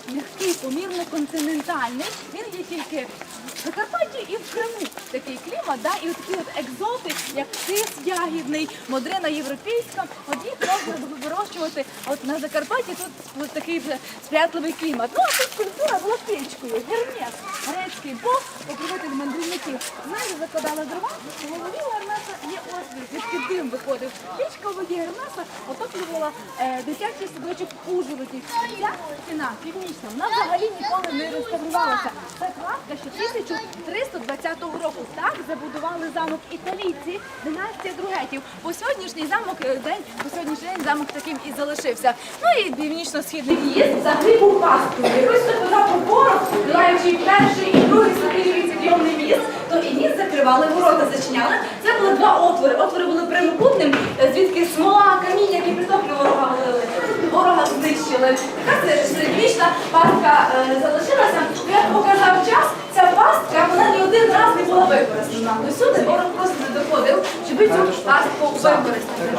клімат м'який, помірно континентальний. Він є тільки в Закарпатті і в Криму. Такий клімат, да? і от такі от екзоти, як тис ягідний, модрина європейська. От їх можна вирощувати. От на Закарпатті тут ось такий вже сприятливий клімат. Ну а тут культура була печкою. Гермес, грецький бог, покровитель мандрівників. Знаєте, закладали дрова, голові у Гермеса є отвір, звідки дим виходив. Пічка у воді Гермеса отоплювала е, дитячий садочок в Ужгороді. Ця стіна північна, вона взагалі ніколи не реставрувалася. Це кладка ще 1320 року. Так забудували замок італійці, династія Другетів. По сьогоднішній замок е, день, по сьогоднішній день замок таким і залишився. Ну і північно-східний в'їзд взагалі був пасткою. Якось так вода по порох, маючи перший і другий собі підйомний міст, то і ніс закривали, ворота зачиняли. Це були два отвори. Отвори Знищили. Така середньовічна пастка е, залишилася. Як показав час, ця пастка вона ні один раз не була використана. Усюди ворог просто не доходив, щоб цю пастку використати.